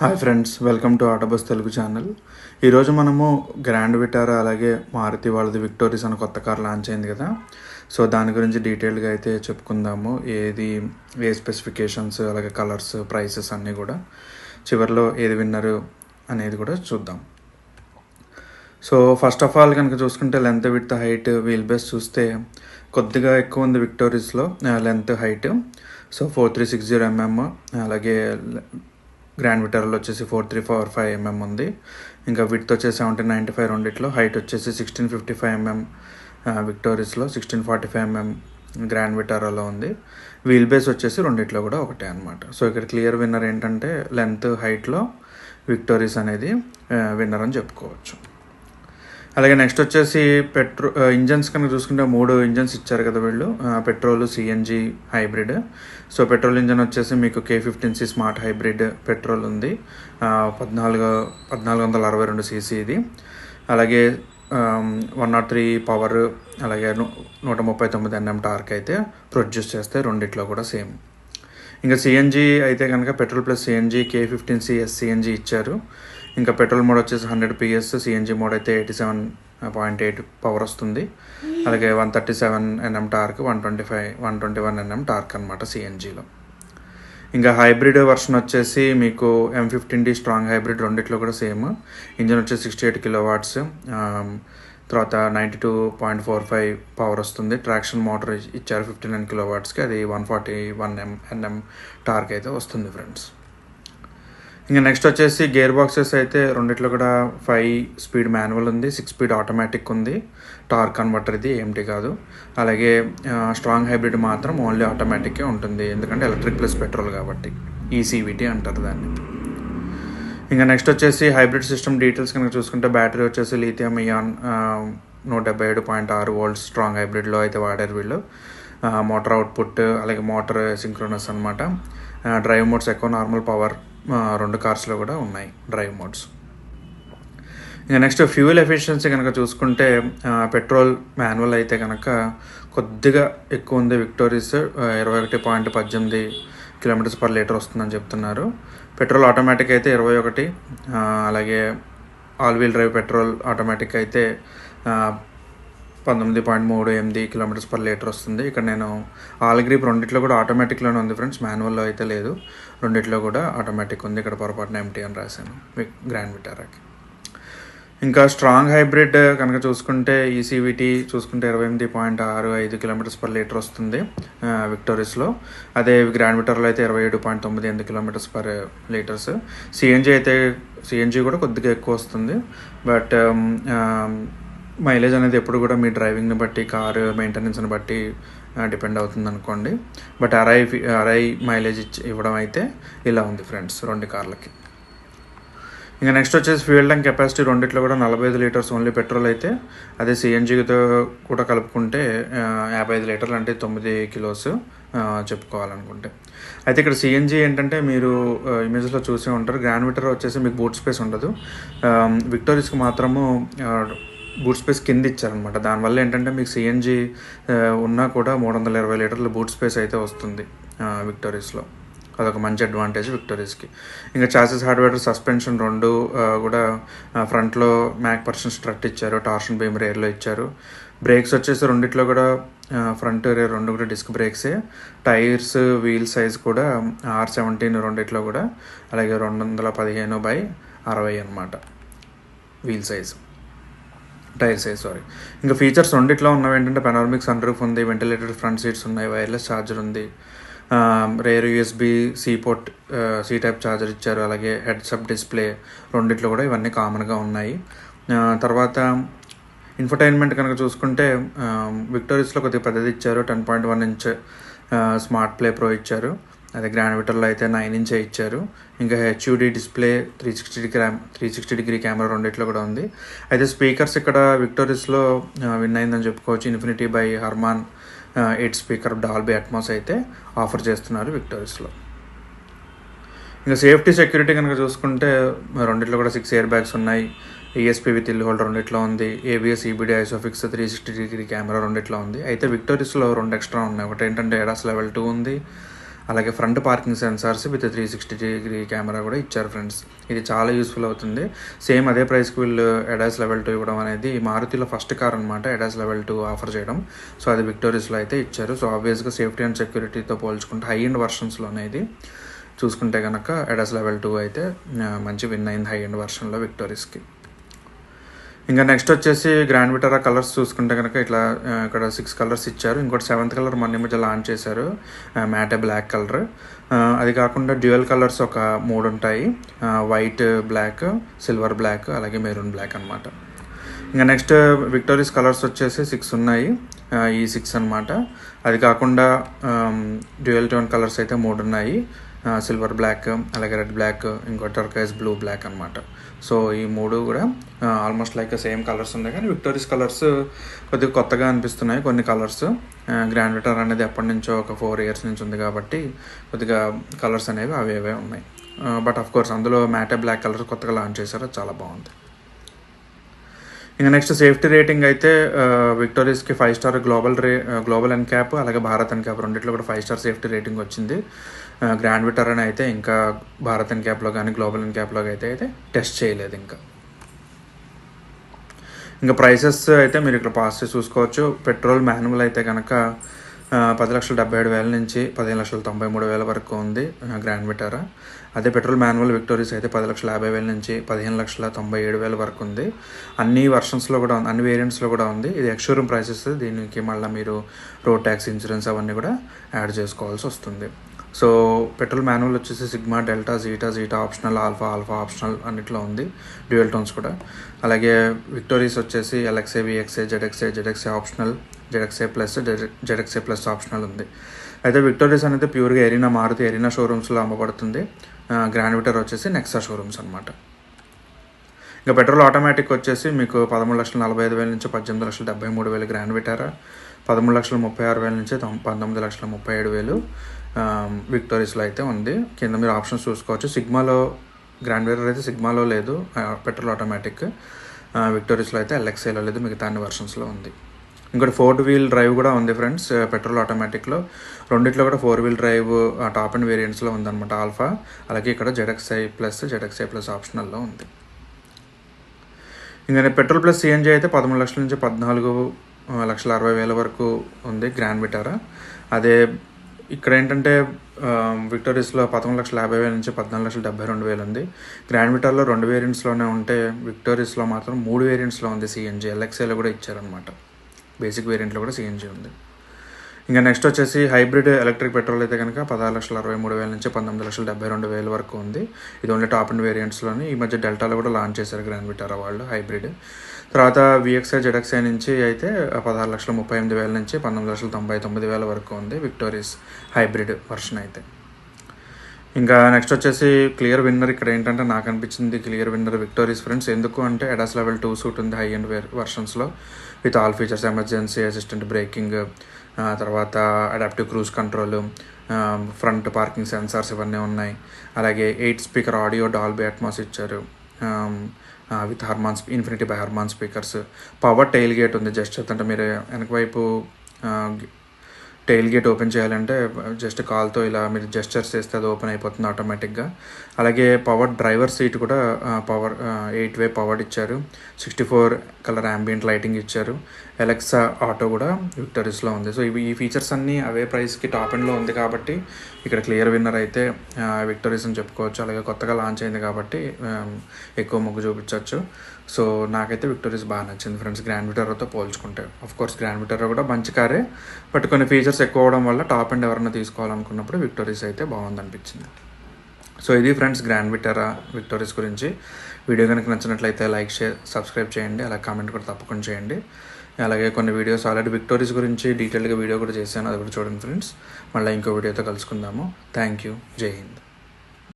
Hi friends welcome to Autobus Telugu channel. ఈరోజు మనము grand Vitara అలాగే మారుతి వాళ్ళది విక్టోరీస్ అని కొత్త కార్ లాంచ్ అయింది కదా. సో దాని గురించి డీటెయిల్గా అయితే చెప్పుకుందాము. ఏది ఏ స్పెసిఫికేషన్స్ అలాగే కలర్స్ ప్రైసెస్ అన్నీ కూడా. చివరిలో ఏది విన్నరు అనేది కూడా చూద్దాం. సో ఫస్ట్ ఆఫ్ ఆల్ కనుక చూసుకుంటే length with height wheel base చూస్తే కొద్దిగా ఎక్కువ ఉంది విక్టోరీస్లో length height so four three six zero MM అలాగే గ్రాండ్ విటర్లో వచ్చేసి four three four five MM ఉంది. ఇంకా విత్ వచ్చేసి సెవెంటీన్ నైంటీ ఫైవ్ రెండిట్లో హైట్ వచ్చేసి సిక్స్టీన్ ఫిఫ్టీ ఫైవ్ ఎంఎం విక్టోరియస్లో sixteen forty five MM grand విటారాలో ఉంది. వీల్ బేస్ వచ్చేసి రెండిట్లో కూడా ఒకటే అనమాట సో ఇక్కడ క్లియర్ విన్నర్ ఏంటంటే లెంత్ హైట్లో విక్టోరీస్ అనేది విన్నర్ అని చెప్పుకోవచ్చు. అలాగే నెక్స్ట్ వచ్చేసి పెట్రో ఇంజన్స్ కనుక చూసుకుంటే మూడు ఇంజన్స్ ఇచ్చారు కదా వీళ్ళు. Petrol CNG hybrid. So petrol engine వచ్చేసి మీకు K fifteen C smart hybrid petrol ఉంది. పద్నాలుగు పద్నాలుగు వందల అరవై రెండు సీసీ ఇది. అలాగే వన్ నాట్ త్రీ పవర్ అలాగే నూట ముప్పై తొమ్మిది ఎన్ఎం టార్క్ అయితే ప్రొడ్యూస్ చేస్తే రెండిట్లో కూడా సేమ్. ఇంకా సిఎన్జి అయితే కనుక petrol plus CNG K fifteen CS CNG ఇచ్చారు. ఇంకా పెట్రోల్ మోడ్ వచ్చేసి హండ్రెడ్ పిఎస్ సిఎన్జి మోడ్ అయితే eighty seven point eight power వస్తుంది. అలాగే one thirty seven NM torque one twenty five one twenty one NM torque అనమాట సిఎన్జిలో ఇంకా hybrid version వచ్చేసి మీకు M fifteen D strong hybrid రెండిట్లో కూడా సేమ్. ఇంజన్ వచ్చేసి సిక్స్టీ ఎయిట్ కిలో వాట్స్ తర్వాత ninety two point four five power వస్తుంది. ట్రాక్షన్ మోటార్ ఇచ్చారు ఫిఫ్టీ నైన్ కిలో వాట్స్కి అది one forty one M NM torque అయితే వస్తుంది ఫ్రెండ్స్. ఇంకా నెక్స్ట్ వచ్చేసి గేర్ బాక్సెస్ అయితే రెండిట్లో కూడా ఫైవ్ స్పీడ్ మాన్యువల్ ఉంది సిక్స్ స్పీడ్ ఆటోమేటిక్ ఉంది. టార్క్ కన్వర్టర్ ఇది ఏమిటి కాదు. అలాగే స్ట్రాంగ్ హైబ్రిడ్ మాత్రం ఓన్లీ ఆటోమేటిక్కే ఉంటుంది. ఎందుకంటే ఎలక్ట్రిక్ ప్లస్ పెట్రోల్ కాబట్టి. ఈసీవిటీ అంటారు దాన్ని. ఇంకా నెక్స్ట్ వచ్చేసి హైబ్రిడ్ సిస్టమ్ డీటెయిల్స్ కనుక చూసుకుంటే బ్యాటరీ వచ్చేసి లీథియం ఇయాన్ నూట డెబ్బై ఏడు పాయింట్ ఆరు వోల్ట్స్ స్ట్రాంగ్ హైబ్రిడ్లో అయితే వాడారు వీళ్ళు. మోటార్ అవుట్పుట్ అలాగే మోటార్ సింక్రోనస్ అనమాట డ్రైవ్ మోడ్స్ ఎక్కువ నార్మల్ పవర్ రెండు కార్స్లో కూడా ఉన్నాయి డ్రైవ్ మోడ్స్. ఇంకా నెక్స్ట్ ఫ్యూయల్ ఎఫిషియన్సీ కనుక చూసుకుంటే పెట్రోల్ మాన్యువల్ అయితే కనుక కొద్దిగా ఎక్కువ ఉంది. విక్టోరీస్ ఇరవై ఒకటి పాయింట్ పద్దెనిమిది కిలోమీటర్స్ పర్ లీటర్ వస్తుందని చెప్తున్నారు. పెట్రోల్ ఆటోమేటిక్ అయితే ఇరవై ఒకటి అలాగే all wheel drive petrol automatic అయితే పంతొమ్మిది పాయింట్ మూడు ఎనిమిది కిలోమీటర్స్ పర్ లీటర్ వస్తుంది. ఇక్కడ నేను ఆల్ గ్రీప్ రెండిట్లో కూడా ఆటోమేటిక్లోనే ఉంది ఫ్రెండ్స్. మాన్యువల్లో అయితే లేదు. రెండిట్లో కూడా ఆటోమేటిక్ ఉంది. ఇక్కడ పొరపాటున ఎంటీ అని రాశాను. గ్రాండ్ విటారాకి. ఇంకా స్ట్రాంగ్ హైబ్రిడ్ కనుక చూసుకుంటే ఈసీవిటీ చూసుకుంటే ఇరవై ఎనిమిది పాయింట్ ఆరు ఐదు కిలోమీటర్స్ పర్ లీటర్ వస్తుంది ఆ, విక్టోరియస్లో. అదే గ్రాండ్ విటర్లో అయితే ఇరవై ఏడు పాయింట్ తొమ్మిది ఎనిమిది కిలోమీటర్స్ పర్ లీటర్స్. సిఎన్జి అయితే సిఎన్జి కూడా కొద్దిగా ఎక్కువ వస్తుంది. బట్ మైలేజ్ అనేది ఎప్పుడు కూడా మీ డ్రైవింగ్ని బట్టి కారు మెయింటెనెన్స్ని బట్టి డిపెండ్ అవుతుంది అనుకోండి. బట్ అరై అరై మైలేజ్ ఇచ్చి ఇవ్వడం అయితే ఇలా ఉంది ఫ్రెండ్స్ రెండు కార్లకి. ఇంకా నెక్స్ట్ వచ్చేసి ఫ్యూయల్ ట్యాంక్ కెపాసిటీ రెండిట్లో కూడా నలభై ఐదు లీటర్స్ ఓన్లీ పెట్రోల్ అయితే అదే సిఎన్జితో కూడా కలుపుకుంటే యాభై ఐదు లీటర్లు అంటే తొమ్మిది కిలోస్ చెప్పుకోవాలనుకుంటే. అయితే ఇక్కడ సిఎన్జి ఏంటంటే మీరు ఇమేజ్లో చూసే ఉంటారు. గ్రాండ్ మీటర్ వచ్చేసి మీకు బూట్ స్పేస్ ఉండదు. ఆ, విక్టోరియస్కి మాత్రము బూట్ స్పేస్ కింద ఇచ్చారనమాట దానివల్ల ఏంటంటే మీకు సిఎన్జి ఉన్నా కూడా మూడు వందల ఇరవై లీటర్ల బూట్ స్పేస్ అయితే వస్తుంది విక్టోరీస్లో విక్టోరియస్లో అదొక మంచి అడ్వాంటేజ్ విక్టోరీస్కి ఇంకా చాసెస్ హార్డ్వేర్ సస్పెన్షన్ రెండు కూడా ఫ్రంట్లో మ్యాక్ పర్సన్ స్ట్రట్ ఇచ్చారు టార్షన్ బీమ్ రేర్లో ఇచ్చారు. బ్రేక్స్ వచ్చేసి రెండిట్లో కూడా ఫ్రంట్ రేర్ రెండు కూడా డిస్క్ బ్రేక్సే. టైర్స్ వీల్ సైజ్ కూడా ఆర్ సెవెంటీన్ రెండిట్లో కూడా అలాగే రెండు వందల పదిహేను బై అరవై అనమాట వీల్ సైజ్. టైర్స్ సారీ ఇంకా ఫీచర్స్ రెండిట్లో ఉన్నవి ఏంటంటే పెనార్మిక్ సన్ రూఫ్ ఉంది వెంటిలేటెడ్ ఫ్రంట్ సీట్స్ ఉన్నాయి వైర్లెస్ ఛార్జర్ ఉంది. Rear USB C port C type charger ఇచ్చారు అలాగే హెడ్స్ అప్ డిస్ప్లే రెండిట్లో కూడా ఇవన్నీ కామన్గా ఉన్నాయి. తర్వాత ఇన్ఫర్టైన్మెంట్ కనుక చూసుకుంటే విక్టోరియస్లో కొద్దిగా పెద్దది ఇచ్చారు ten point one inch smart play pro ఇచ్చారు. అదే గ్రాండ్ విటర్లో అయితే నైన్ ఇంచే ఇచ్చారు. ఇంకా HUD display three sixty degree three sixty degree camera రెండిట్లో కూడా ఉంది. అయితే స్పీకర్స్ ఇక్కడ విక్టోరియస్లో విన్ అయిందని చెప్పుకోవచ్చు. Infinity by Harman eight speaker Dolby Atmos అయితే ఆఫర్ చేస్తున్నారు విక్టోరియస్లో ఇంకా సేఫ్టీ సెక్యూరిటీ కనుక చూసుకుంటే రెండిట్లో కూడా సిక్స్ ఇయర్ బ్యాగ్స్ ఉన్నాయి. ఈఎస్పీ విత్ ఇల్ హోల్డర్ రెండిట్లో ఉంది. ABS EBD ISOFIX three sixty degree camera రెండిట్లో ఉంది. అయితే విక్టోరియస్లో రెండు ఎక్స్ట్రా ఉన్నాయి. ఒకటి ఏంటంటే ఎడాస్ లెవెల్ టూ ఉంది. అలాగే front parking sensors with three sixty degree camera కూడా ఇచ్చారు ఫ్రెండ్స్. ఇది చాలా యూస్ఫుల్ అవుతుంది. సేమ్ అదే ప్రైస్కి వీళ్ళు ఎడాస్ లెవెల్ టూ ఇవ్వడం అనేది మారుతిలో ఫస్ట్ కార్ అనమాట ఎడాస్ లెవెల్ టూ ఆఫర్ చేయడం. సో అది విక్టోరియస్లో అయితే ఇచ్చారు. సో ఆబ్వియస్గా సేఫ్టీ అండ్ సెక్యూరిటీతో పోల్చుకుంటే హై ఎండ్ వర్షన్స్లోనే ఇది. చూసుకుంటే కనుక ఎడాస్ లెవెల్ టూ అయితే మంచి విన్ అయింది హై ఎండ్ వర్షన్లో విక్టోరియస్కి ఇంకా నెక్స్ట్ వచ్చేసి గ్రాండ్ విటారా కలర్స్ చూసుకుంటే కనుక ఇట్లా ఇక్కడ సిక్స్ కలర్స్ ఇచ్చారు. ఇంకోటి సెవెంత్ కలర్ మొన్న మధ్య లాంచ్ చేశారు. మ్యాటే బ్లాక్ కలర్ అది కాకుండా డ్యూయల్ కలర్స్ ఒక మూడు ఉంటాయి. వైట్ బ్లాక్ సిల్వర్ బ్లాక్ అలాగే మెరూన్ బ్లాక్ అనమాట ఇంకా నెక్స్ట్ విక్టోరియస్ కలర్స్ వచ్చేసి సిక్స్ ఉన్నాయి. ఈ సిక్స్ అన్నమాట. అది కాకుండా డ్యూయల్ టోన్ కలర్స్ అయితే మూడు ఉన్నాయి. సిల్వర్ బ్లాక్ అలాగే రెడ్ బ్లాక్ ఇంకో టర్కైజ్ బ్లూ బ్లాక్ అనమాట సో ఈ మూడు కూడా ఆల్మోస్ట్ లైక్ సేమ్ కలర్స్ ఉన్నాయి. కానీ విక్టోరియస్ కలర్స్ కొద్దిగా కొత్తగా అనిపిస్తున్నాయి కొన్ని కలర్స్ గ్రాండ్ విటర్ అనేది ఎప్పటి నుంచో ఒక ఫోర్ ఇయర్స్ నుంచి ఉంది కాబట్టి కొద్దిగా కలర్స్ అనేవి అవి అవే ఉన్నాయి. బట్ ఆఫ్ కోర్స్ అందులో మ్యాటే బ్లాక్ కలర్ కొత్తగా లాంచ్ చేశారు. అది చాలా బాగుంది. ఇంకా నెక్స్ట్ సేఫ్టీ రేటింగ్ అయితే విక్టోరియస్కి ఫైవ్ స్టార్ గ్లోబల్ రే గ్లోబల్ ఎన్ క్యాప్ అలాగే భారత్ ఎన్ క్యాప్ రెండిట్లో కూడా ఫైవ్ స్టార్ సేఫ్టీ రేటింగ్ వచ్చింది. గ్రాండ్ విటర్ అని అయితే ఇంకా భారత్ ఎన్ క్యాప్లో కానీ గ్లోబల్ ఎన్ క్యాప్లో అయితే అయితే టెస్ట్ చేయలేదు ఇంకా. ఇంకా ప్రైసెస్ అయితే మీరు ఇక్కడ పాస్ చేసి చూసుకోవచ్చు. పెట్రోల్ మాన్యువల్ అయితే కనుక పది లక్షల డెబ్బై ఏడు వేల నుంచి పదిహేను లక్షల తొంభై మూడు వేల వరకు ఉంది గ్రాండ్ విటారా అదే పెట్రోల్ మాన్యువల్ విక్టోరీస్ అయితే పది లక్షల యాభై వేల నుంచి పదిహేను లక్షల తొంభై ఏడు వేల వరకు ఉంది. అన్ని వర్షన్స్లో కూడా ఉంది అన్ని వేరియంట్స్లో కూడా ఉంది. ఇది ఎక్స్షోరూమ్ ప్రైసెస్ దీనికి మళ్ళీ మీరు రోడ్ ట్యాక్స్ ఇన్సూరెన్స్ అవన్నీ కూడా యాడ్ చేసుకోవాల్సి వస్తుంది. సో పెట్రోల్ మాన్యువల్ వచ్చేసి Sigma Delta Zeta Zeta optional Alpha Alpha optional అన్నిట్లో ఉంది. డ్యూయల్ టోన్స్ కూడా. అలాగే విక్టోరీస్ వచ్చేసి LXi VXi ZXi ZXi optional ZXi plus ZXi plus optional ఉంది. అయితే విక్టోరీస్ అనేది ప్యూర్గా ఎరీనా మారుతి ఎరీనా షోరూమ్స్లో అమ్మబడుతుంది. గ్రాండ్విటర్ వచ్చేసి నెక్సా షోరూమ్స్ అనమాట ఇంకా పెట్రోల్ ఆటోమేటిక్ వచ్చేసి మీకు పదమూడు లక్షల నలభై ఐదు వేల నుంచి పద్దెనిమిది లక్షల డెబ్బై మూడు వేలు గ్రాండ్ విటారా పదమూడు లక్షల ముప్పై ఆరు వేల నుంచి తొం- పంతొమ్మిది లక్షల ముప్పై ఏడు వేలు విక్టోరీస్లో అయితే ఉంది. కింద మీరు ఆప్షన్స్ చూసుకోవచ్చు. సిగ్మాలో గ్రాండ్ వేరర్ అయితే సిగ్మాలో లేదు. Petrol automatic. విక్టోరియస్లో విక్టోరీస్లో అయితే ఎల్ఎక్సైలో లేదు. మిగతా అన్ని వర్షన్స్లో ఉంది. ఇంకోటి ఫోర్ వీల్ డ్రైవ్ కూడా ఉంది ఫ్రెండ్స్. పెట్రోల్ ఆటోమేటిక్లో. రెండిట్లో కూడా four wheel drive top end వేరియంట్స్లో ఉందన్నమాట ఆల్ఫా. అలాగే ఇక్కడ జెడెక్స్ఐ ప్లస్ జెడెక్స్ఐ ప్లస్ ఆప్షనల్లో ఉంది. ఇంకా పెట్రోల్ ప్లస్ సిఎన్జీ అయితే పదమూడు లక్షల నుంచి పద్నాలుగు లక్షల అరవై వేల వరకు ఉంది గ్రాండ్ విటారా అదే ఇక్కడ ఏంటంటే విక్టోరియస్లో పదమూడు లక్షల యాభై వేల నుంచి పద్నాలుగు లక్షల డెబ్బై రెండు వేలు ఉంది. గ్రాండ్ విటార్లో రెండు వేరియంట్స్లోనే ఉంటే విక్టోరియస్లో మాత్రం మూడు వేరియంట్స్లో ఉంది సిఎన్జి ఎల్ఎక్స్ఐలో కూడా ఇచ్చారనమాట బేసిక్ వేరియంట్లో కూడా సిఎన్జి ఉంది. ఇంకా నెక్స్ట్ వచ్చేసి హైబ్రిడ్ ఎలక్ట్రిక్ పెట్రోల్ అయితే కనుక పదహారు లక్షల అరవై మూడు వేల నుంచి పంతొమ్మిది లక్షల డెబ్బై రెండు వేల వరకు ఉంది. ఇది ఓన్లీ టాప్ అండ్ వేరియంట్స్లోని ఈ మధ్య డెల్టాలో కూడా లాంచ్ చేశారు గ్రాండ్ విటారా వాళ్ళు హైబ్రిడ్ తర్వాత విఎక్స్ఐ జెడెక్స్ఐ నుంచి అయితే పదహారు లక్షల ముప్పై ఎనిమిది వేల నుంచి పంతొమ్మిది లక్షల తొంభై తొమ్మిది వేల వరకు ఉంది విక్టోరియస్ హైబ్రిడ్ వర్షన్ అయితే. ఇంకా నెక్స్ట్ వచ్చేసి క్లియర్ విన్నర్ ఇక్కడ ఏంటంటే నాకు అనిపించింది క్లియర్ విన్నర్ విక్టోరీస్ ఫ్రెండ్స్ ఎందుకు అంటే ఎడాస్ లెవెల్ టూ సూట్ ఉంది హై అండ్ వేర్ వర్షన్స్లో with all features emergency assistant braking తర్వాత adaptive cruise control front parking sensors ఇవన్నీ ఉన్నాయి. అలాగే eight speaker audio Dolby Atmos ఇచ్చారు. With Harman Infinity by Harman speakers power tailgate ఉంది. Just అంటే మీరు వెనక వైపు టైల్ గేట్ ఓపెన్ చేయాలంటే జస్ట్ కాల్తో ఇలా మీరు జెస్చర్స్ చేస్తే అది ఓపెన్ అయిపోతుంది ఆటోమేటిక్గా అలాగే పవర్ డ్రైవర్ సీట్ కూడా పవర్ ఎయిట్ వే పవర్ ఇచ్చారు. Sixty four colour ambient lighting ఇచ్చారు. ఎలక్సా ఆటో కూడా విక్టరీస్లో ఉంది. సో ఇవి ఈ ఫీచర్స్ అన్నీ అవే ప్రైస్కి టాప్ ఎండ్లో ఉంది కాబట్టి ఇక్కడ క్లియర్ విన్నర్ అయితే విక్టరీస్ అని చెప్పుకోవచ్చు. అలాగే కొత్తగా లాంచ్ అయింది కాబట్టి ఎక్కువ మొగ్గు చూపించవచ్చు. సో నాకైతే విక్టరీస్ బాగా నచ్చింది ఫ్రెండ్స్ గ్రాండ్ విటర్తో పోల్చుకుంటే. ఆఫ్ కోర్స్ గ్రాండ్ విటర్ కూడా మంచి కారే బట్ కొన్ని ఫీచర్స్ ఎక్కువ అవడం వల్ల టాప్ అండ్ ఎవరైనా తీసుకోవాలనుకున్నప్పుడు విక్టరీస్ అయితే బాగుంది అనిపించింది సో ఇది ఫ్రెండ్స్ గ్రాండ్ విటరా విక్టరీస్ గురించి. వీడియో కనుక నచ్చినట్లయితే లైక్ షేర్ సబ్స్క్రైబ్ చేయండి. అలా కామెంట్ కూడా తప్పకుండా చేయండి. అలాగే కొన్ని వీడియోస్ ఆల్రెడీ విక్టోరీస్ గురించి డీటెయిల్గా వీడియో కూడా చేశాను. అది కూడా చూడండి ఫ్రెండ్స్ మళ్ళీ ఇంకో వీడియోతో కలుసుకుందాము. థ్యాంక్ యూ జై హింద్